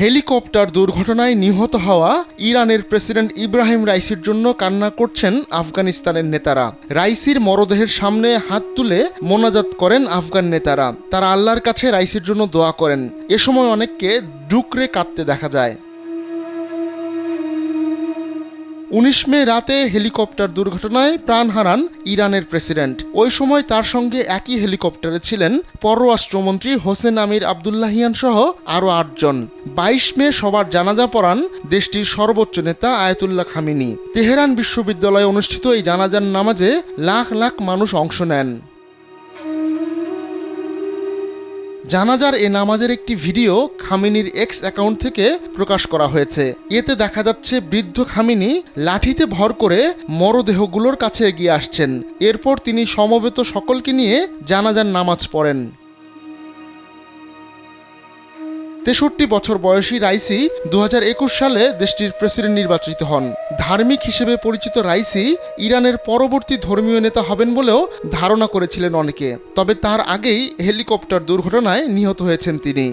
Helicopter দুর্ঘটনায় নিহত হওয়া ইরানের প্রেসিডেন্ট ইব্রাহিম রাইসির জন্য কান্না করছেন আফগানিস্তানের নেতারা। রাইসির মরদেহের সামনে হাত তুলে মোনাজাত করেন আফগান নেতারা। তারা আল্লাহর কাছে রাইসির জন্য দোয়া করেন। এ সময় অনেককে ডুকরে কাঁদতে দেখা যায়। উনিশ মে রাতে হেলিকপ্টার দুর্ঘটনায় প্রাণ হারান ইরানের প্রেসিডেন্ট। ওই সময় তার সঙ্গে একই হেলিকপ্টারে ছিলেন পররাষ্ট্রমন্ত্রী হোসেন আমির আবদুল্লাহিয়ান সহ আরও আটজন। বাইশ মে সবার জানাজা পড়ান দেশটির সর্বোচ্চ নেতা আয়াতুল্লাহ খামিনি। তেহরান বিশ্ববিদ্যালয়ে অনুষ্ঠিত এই জানাজার নামাজে লাখ লাখ মানুষ অংশ নেন। জানাজার এ নামাজের একটি ভিডিও খামিনীর এক্স অ্যাকাউন্ট থেকে প্রকাশ করা হয়েছে। এতে দেখা যাচ্ছে, বৃদ্ধ খামিনি লাঠিতে ভর করে মরদেহগুলোর কাছে এগিয়ে আসছেন। এরপর তিনি সমবেত সকলকে নিয়ে জানাজার নামাজ পড়েন। তেষট্টি বছর বয়সী রাইসি দুহাজার একুশ সালে দেশটির প্রেসিডেন্ট নির্বাচিত হন। ধার্মিক হিসেবে পরিচিত রাইসি ইরানের পরবর্তী ধর্মীয় নেতা হবেন বলেও ধারণা করেছিলেন অনেকে। তবে তার আগেই হেলিকপ্টার দুর্ঘটনায় নিহত হয়েছেন তিনি।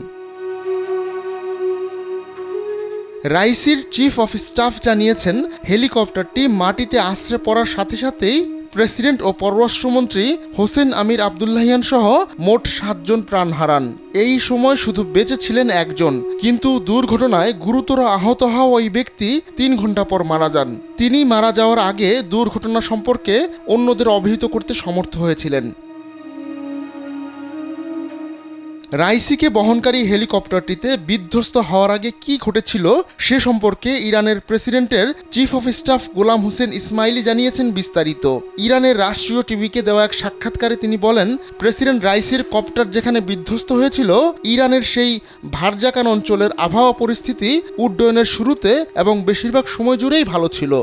রাইসির চিফ অফ স্টাফ জানিয়েছেন, হেলিকপ্টারটি মাটিতে আশ্রে পড়ার সাথে সাথেই প্রেসিডেন্ট ও পররাষ্ট্রমন্ত্রী হোসেন আমির আবদুল্লাহিয়ান সহ মোট সাতজন প্রাণ হারান। এই সময় শুধু বেঁচে ছিলেন একজন, কিন্তু দুর্ঘটনায় গুরুতর আহত হওয়া ওই ব্যক্তি তিন ঘণ্টা পর মারা যান। তিনি মারা যাওয়ার আগে দুর্ঘটনা সম্পর্কে অন্যদের অবহিত করতে সমর্থ হয়েছিলেন। রাইসিকে বহনকারী হেলিকপ্টারটিতে বিধ্বস্ত হওয়ার আগে কি ঘটেছিল সে সম্পর্কে ইরানের প্রেসিডেন্টের chief of staff Gholam Hossein Esmaili জানিয়েছেন বিস্তারিত। ইরানের রাষ্ট্রীয় টিভিকে দেওয়া এক সাক্ষাৎকারে তিনি বলেন, প্রেসিডেন্ট রাইসির কপ্টার যেখানে বিধ্বস্ত হয়েছিল, ইরানের সেই ভারজাকান অঞ্চলের আবহাওয়া পরিস্থিতি উড্ডয়নের শুরুতে এবং বেশিরভাগ সময় জুড়েই ভালো ছিল।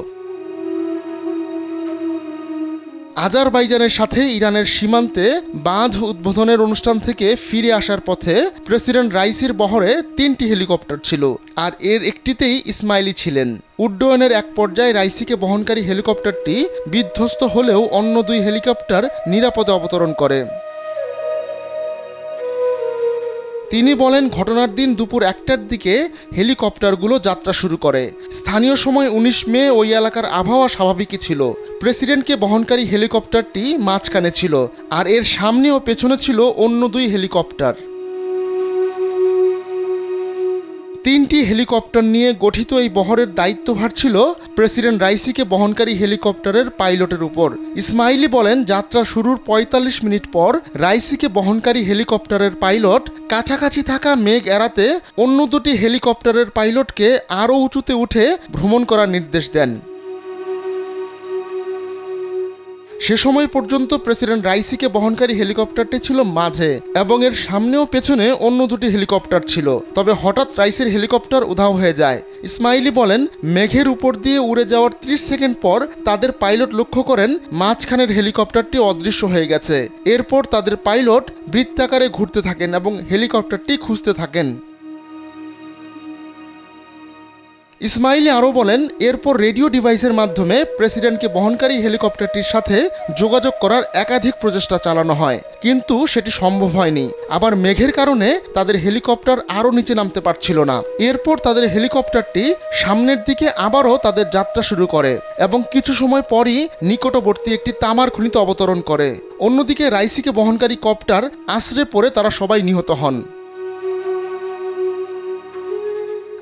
আজারবাইজানের সাথে ইরানের সীমান্তে বাঁধ উদ্বোধনের অনুষ্ঠান থেকে ফিরে আসার পথে প্রেসিডেন্ট রাইসির বহরে তিনটি হেলিকপ্টার ছিল, আর এর একটিতেই ইসমাইলি ছিলেন। উড্ডয়নের এক পর্যায়ে রাইসিকে বহনকারী হেলিকপ্টারটি বিধ্বস্ত হলেও অন্য দুই হেলিকপ্টার নিরাপদে অবতরণ করে। তিনি বলেন, ঘটনার দিন দুপুর একটার দিকে হেলিকপ্টারগুলো যাত্রা শুরু করে। স্থানীয় সময় উনিশ মে ওই এলাকার আবহাওয়া স্বাভাবিকই ছিল। প্রেসিডেন্টকে বহনকারী হেলিকপ্টারটি মাঝখানে ছিল, আর এর সামনে ও পেছনে ছিল অন্য দুই হেলিকপ্টার। তিনটি হেলিকপ্টার নিয়ে গঠিত এই বহরের দায়িত্বভার ছিল প্রেসিডেন্ট রাইসিকে বহনকারী হেলিকপ্টারের পাইলটের উপর। ইসমাইলি বলেন, যাত্রা শুরুর ৪৫ মিনিট পর রাইসিকে বহনকারী হেলিকপ্টারের পাইলট কাছাকাছি থাকা মেঘ এড়াতে অন্য দুটি হেলিকপ্টারের পাইলটকে আরও উঁচুতে উঠে ভ্রমণ করার নির্দেশ দেন। সে সময় পর্যন্ত প্রেসিডেন্ট রাইসিকে বহনকারী হেলিকপ্টারটি ছিল মাঝে এবং এর সামনেও পেছনে অন্য দুটি হেলিকপ্টার ছিল। তবে হঠাৎ রাইসের হেলিকপ্টার উধাও হয়ে যায়। ইসমাইলি বলেন, মেঘের উপর দিয়ে উড়ে যাওয়ার ত্রিশ সেকেন্ড পর তাদের পাইলট লক্ষ্য করেন, মাঝখানের হেলিকপ্টারটি অদৃশ্য হয়ে গেছে। এরপর তাদের পাইলট বৃত্তাকারে ঘুরতে থাকেন এবং হেলিকপ্টারটি খুঁজতে থাকেন। ইসমাইলি আরও বলেন, এরপর রেডিও ডিভাইসের মাধ্যমে প্রেসিডেন্টকে বহনকারী হেলিকপ্টারটির সাথে যোগাযোগ করার একাধিক প্রচেষ্টা চালানো হয়। কিন্তু সেটি সম্ভব হয়নি। আবার মেঘের কারণে তাদের হেলিকপ্টার আরও নিচে নামতে পারছিল না। এরপর তাদের হেলিকপ্টারটি সামনের দিকে আবারও তাদের যাত্রা শুরু করে এবং কিছু সময় পরই নিকটবর্তী একটি তামার খনিতে অবতরণ করে। অন্যদিকে রাইসিকে বহনকারী কপ্টার আশ্রে পড়ে তারা সবাই নিহত হন।